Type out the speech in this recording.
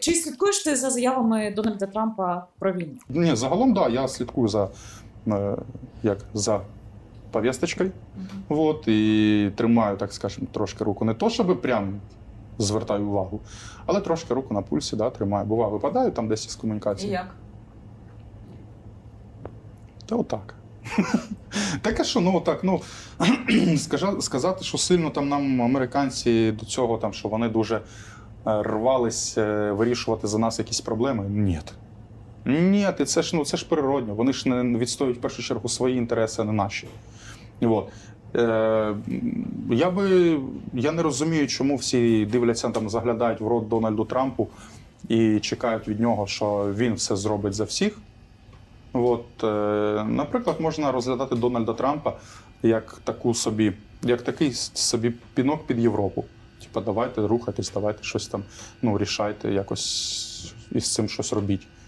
Чи слідкуєш ти за заявами Дональда Трампа про війну? Ні, загалом, да, я слідкую за, е, як, за повісточкою. Вот, і тримаю, так скажемо, трошки руку. Не то, щоб прям звертаю увагу, але трошки руку на пульсі, да, тримаю. Бува, випадаю там десь із І комунікації. як? Та отак. Таке, що ну отак, ну сказати, що сильно там нам американці до цього, там, що вони дуже рвались е, вирішувати за нас якісь проблеми. Ні. Ні, це ж ну це ж природньо. Вони ж не відстоюють в першу чергу свої інтереси, а не наші. От. Е, я би я не розумію, чому всі дивляться там, заглядають в рот Дональду Трампу і чекають від нього, що він все зробить за всіх. От, е, наприклад, можна розглядати Дональда Трампа як таку собі, як такий собі пінок під Європу. Типа, давайте рухайтесь, давайте щось там, ну, рішайте, якось із цим щось робіть.